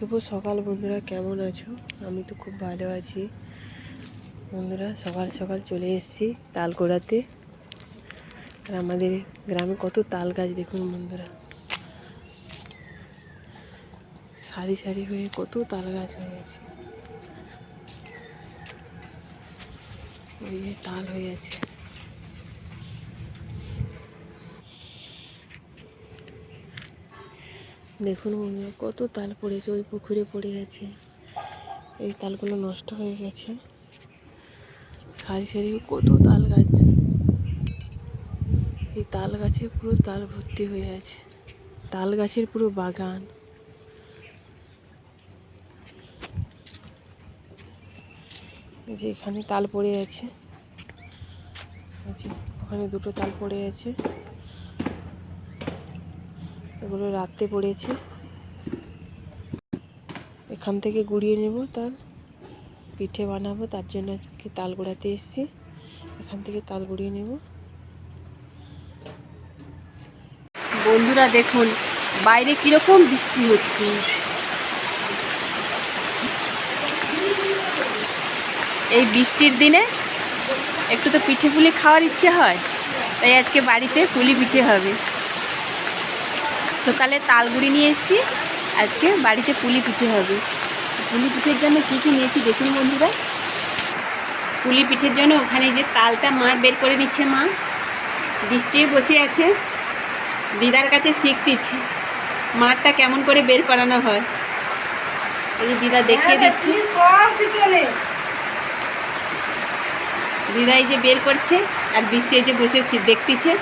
শুভ সকাল বন্ধুরা, কেমন আছো? আমি তো খুব ভালো আছি। বন্ধুরা, সকাল সকাল চলে এসেছি তাল গোড়াতে আর আমাদের গ্রামে কত তাল গাছ দেখুন বন্ধুরা। সারি সারি হয়ে কত তাল গাছ হয়ে আছে। ওই যে তাল হয়ে আছে। দেখুন কত তাল পড়েছে, ওই পুকুরে পড়ে গেছে। এই তালগুলো নষ্ট হয়ে গেছে। সারি সারি কত তাল গাছ। এই তাল গাছে পুরো তাল ভর্তি হয়ে আছে। তাল গাছের পুরো বাগান। যে এখানে তাল পড়ে আছে। ওখানে দুটো তাল পড়ে আছে। এগুলো রাত্রে পড়েছে। এখান থেকে গুড়িয়ে নেব তাল পিঠে বানাবো, তার জন্য আজকে তাল গোড়াতে এসেছি। এখান থেকে তাল গুড়িয়ে নেব। বন্ধুরা দেখুন, বাইরে কীরকম বৃষ্টি হচ্ছে। এই বৃষ্টির দিনে একটু তো পিঠে পুলি খাওয়ার ইচ্ছে হয়, তাই আজকে বাড়িতে পুলি পিঠে হবে। সকালে তালগুড়ি নিয়ে এসেছি। আজকে বাড়িতে পুলি পিঠে হবে। পুলি পিঠের জন্য কী কী নিয়েছি দেখুন বন্ধুরা। পুলি পিঠের জন্য ওখানে যে তালটা মা বের করে নিচ্ছে মা বৃষ্টি বসে আছে। দিদার কাছে শিখতেছি মাঠটা কেমন করে বের করানো হয়। এই দিদা দেখিয়ে দিচ্ছে। দিদা এই যে বের করছে আর বৃষ্টি এই যে বসে দেখতেছে।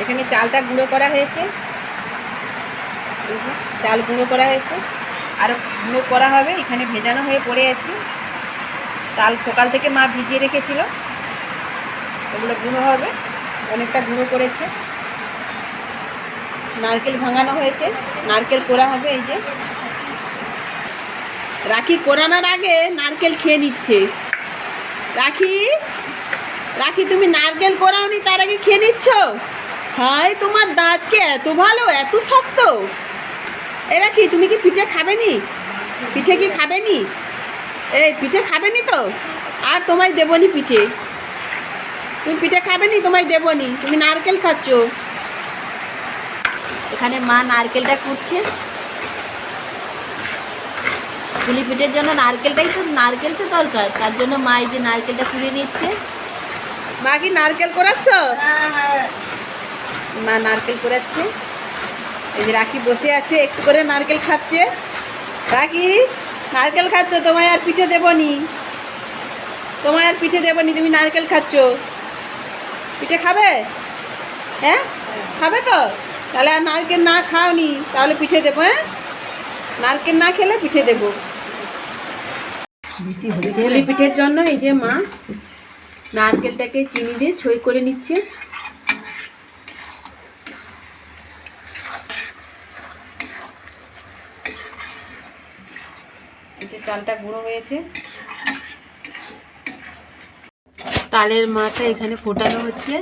এখানে চালটা গুঁড়ো করা হয়েছে। চাল গুঁড়ো করা হয়েছে। আর গুঁড়ো করা হবে, এখানে ভেজানো হয়ে পড়ে আছে। চাল সকাল থেকে মা ভিজিয়ে রেখেছিল। ওগুলো গুঁড়ো হবে, অনেকটা গুঁড়ো করেছে। নারকেল ভাঙানো হয়েছে, নারকেল কোড়া হবে এই যে। রাখি কোরানোর আগে নারকেল খেয়ে নিচ্ছে। রাখি রাখি তুমি নারকেল কোরাওনি তার আগে খেয়ে নিচ্ছ? হাই তোমার দাঁতকে এত ভালো এত শক্ত? এরা কি তুমি কি পিঠে খাবে নি পিঠে কি খাবে নি এই পিঠে খাবে নি তো? আর তোমায় দেবো দেবনি পিঠে। তুমি পিঠে খাবে নি তোমায় দেবনি। তুমি নারকেল খাচ্ছ। এখানে মা নারকেলটা কুটছে। পুলি পিঠের জন্য নারকেলটাই তো নারকেল তো দরকার। তার জন্য মা এই যে নারকেলটা কুড়িয়ে নিচ্ছে। মা কি নারকেল কোরাচ্ছ মা নারকেল কোরাচ্ছে এই যে রাখি বসে আছে, একটু করে নারকেল খাচ্ছে। রাখি, নারকেল খাচ্ছ, তোমায় আর পিঠে দেবনি। তোমায় আর পিঠে দেবনি, তুমি নারকেল খাচ্ছ। পিঠে খাবে? হ্যাঁ? খাবে তো? তাহলে আর নারকেল না খাওনি, তাহলে পিঠে দেবো হ্যাঁ? নারকেল না খেলে পিঠে দেবো। পিঠের জন্য এই যে মা নারকেলটাকে চিনি দিয়ে ছই করে নিচ্ছে। যে চালটা গুঁড়ো হয়েছে। তালের মাটা এখানে ফোটানো হচ্ছে।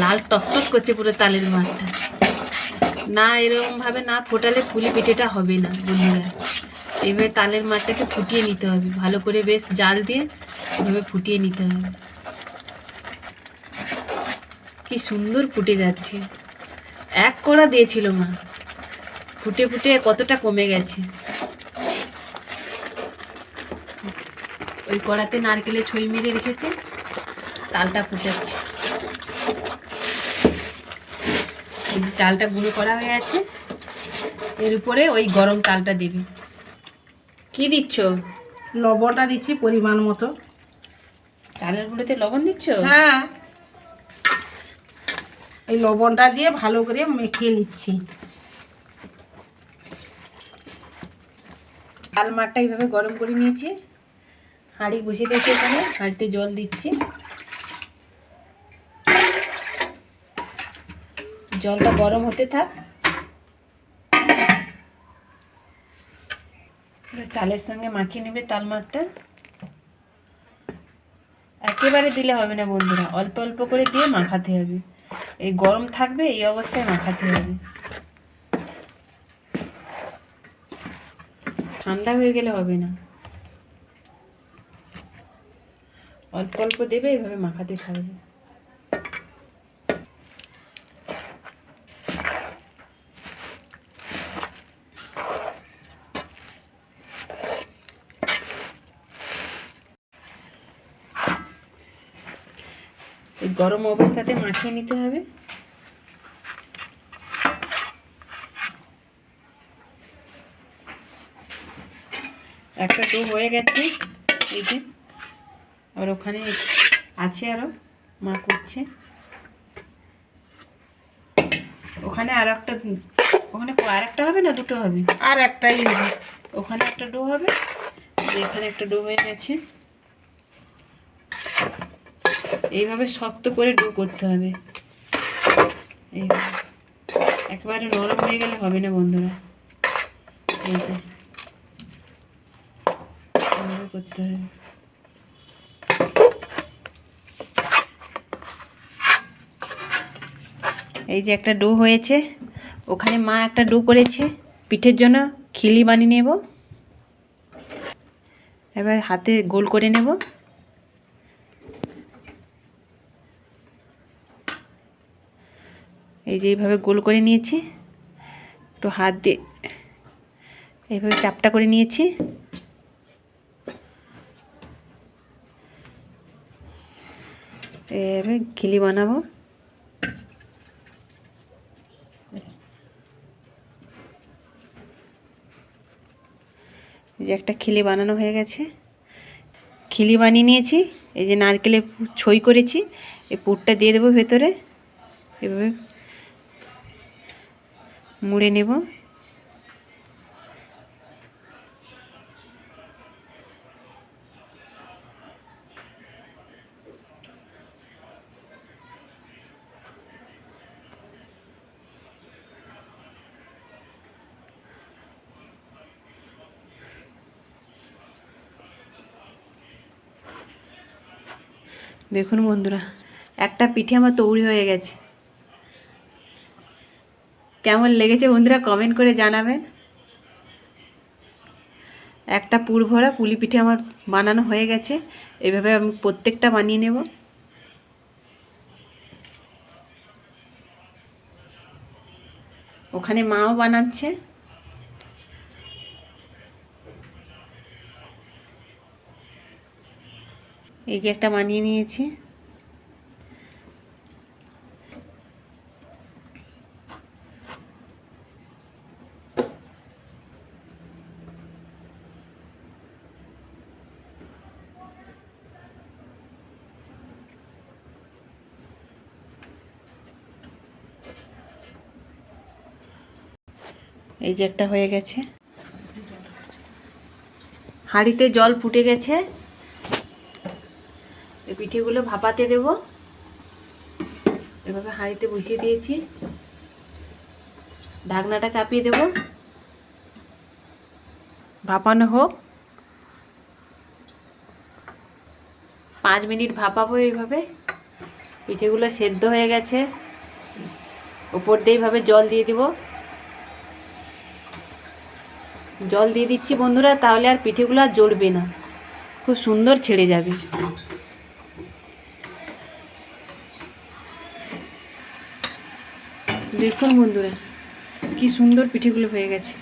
লাল টকটক করছে পুরো তালের মাঠটা না এরকম ভাবে না ফোটালে পুলি পিঠেটা হবে না, বন্ধুরা। এবার তালের মাঠটাকে ফুটিয়ে নিতে হবে। ভালো করে বেশ জাল দিয়ে এভাবে ফুটিয়ে নিতে হবে। কি সুন্দর ফুটে যাচ্ছে। এক কড়া দিয়েছিল মা। ফুটে ফুটে কতটা কমে গেছে। ওই কড়াতে নারকেলের ছই মেরে রেখেছে তালটা ফুটাচ্ছে। যে চালটা গুঁড়ো করা হয়ে আছে এর উপরে ওই গরম তালটা দেবে। কি দিচ্ছ? লবণটা দিচ্ছি পরিমাণ মতো। চালের গুঁড়োতে লবণ দিচ্ছ? হ্যাঁ। এই লবণটা দিয়ে ভালো করে মেখে নিচ্ছি। তাল মাঠটা এইভাবে গরম করে নিয়েছি। হাঁড়ি বসিয়ে দিয়েছি এখানে, হাঁড়িতে জল দিচ্ছি। জলটা গরম হতে থাক। চালের সঙ্গে মাখিয়ে নেবে তাল মাঠটা। একেবারে দিলে হবে না বন্ধুরা, অল্প অল্প করে দিয়ে মাখাতে হবে। এই গরম থাকবে, এই অবস্থায় মাখাতে হবে। ঠান্ডা হয়ে গেলে হবে না। অল্প অল্প দেবে, এভাবে মাখাতে থাকবে। গরম অবস্থাতে মাখিয়ে নিতে হবে। একটা ডো হয়ে গেছে। এই যে আর ওখানে আছে আরও মা করছে। ওখানে আর একটা ওখানে আর একটা হবে না দুটো হবে? আর একটাই হবে। ওখানে একটা ডো হবে এখানে একটা ডো হয়ে গেছে। এইভাবে শক্ত করে ডো করতে হবে। এইভাবে একেবারে নরম হয়ে গেলে হবে না বন্ধুরা? এই যে। এইভাবে করতে হবে এই যে একটা ডো হয়েছে, ওখানে মা একটা ডো করেছে, পিঠের জন্য খিলি বানিয়ে নেব। এবার হাতে গোল করে নেব। এই যে এইভাবে গোল করে নিয়েছি, একটু হাত দিয়ে এইভাবে চাপটা করে নিয়েছি। এভাবে খিলি বানাবো। এই যে একটা খিলি বানানো হয়ে গেছে। খিলি বানিয়ে নিয়েছি, এই যে নারকেলে ছই করেছি, এই পুরটা দিয়ে দেবো ভেতরে। এভাবে মুড়ে নেব। দেখুন বন্ধুরা, একটা পিঠে আমার তৈরি হয়ে গেছে। কেমন লেগেছে বন্ধুরা কমেন্ট করে জানাবেন। একটা পুর ভরা পুলি পিঠে আমার বানানো হয়ে গেছে, এভাবে আমি প্রত্যেকটা বানিয়ে নেব। ওখানে মাও বানাচ্ছে। এই যে একটা বানিয়ে নিয়েছি। এই যে একটা হয়ে গেছে। হাঁড়িতে জল ফুটে গেছে। পিঠেগুলো ভাপাতে দেব। এভাবে হাঁড়িতে বসিয়ে দিয়েছি। ঢাকনাটা চাপিয়ে দেব। ভাপানো হোক। পাঁচ মিনিট ভাপাবো এইভাবে। পিঠেগুলো সেদ্ধ হয়ে গেছে। ওপর দিয়ে এইভাবে জল দিয়ে দিব। জল দিয়ে দিচ্ছি বন্ধুরা, তাহলে আর পিঠেগুলো আর জ্বলবে না। খুব সুন্দর ছেড়ে যাবে। দেখুন বন্ধুরা, কি সুন্দর পিঠেগুলো হয়ে গেছে।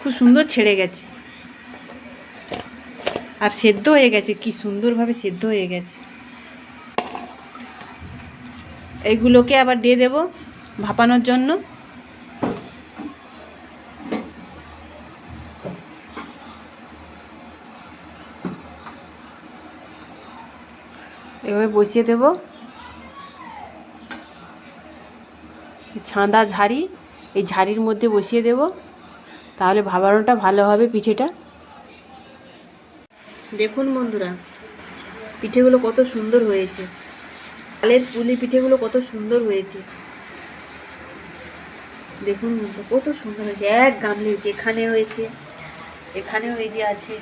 খুব সুন্দর ছেড়ে গেছে। আর সেদ্ধ হয়ে গেছে, কি সুন্দরভাবে সেদ্ধ হয়ে গেছে। এইগুলোকে আবার দিয়ে দেব ভাপানোর জন্য। এভাবে বসিয়ে দেব। ছাঁদা ঝাড়ি, এই ঝাড়ির মধ্যে বসিয়ে দেব। তাহলে ভাবানোটা ভালো হবে পিঠেটা। দেখুন বন্ধুরা, পিঠেগুলো কত সুন্দর হয়েছে। চালের পুলি পিঠেগুলো কত সুন্দর হয়েছে। দেখুন কত সুন্দর হয়েছে। এক গামলে হয়েছে এখানে হয়েছে এখানে যে আছে,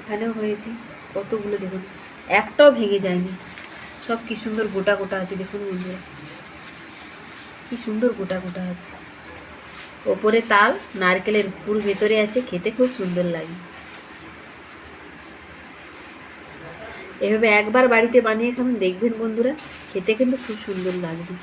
এখানেও হয়েছে। কতগুলো দেখুন, একটাও ভেঙে যায়নি। সব কি সুন্দর গোটা গোটা আছে, দেখুন বন্ধুরা। কি সুন্দর গোটা গোটা আছে। ওপরে তাল, নারকেলের পুর ভেতরে আছে, খেতে খুব সুন্দর লাগে। এভাবে একবার বাড়িতে বানিয়ে খাবেন, দেখবেন বন্ধুরা, খেতে কিন্তু খুব সুন্দর লাগবে।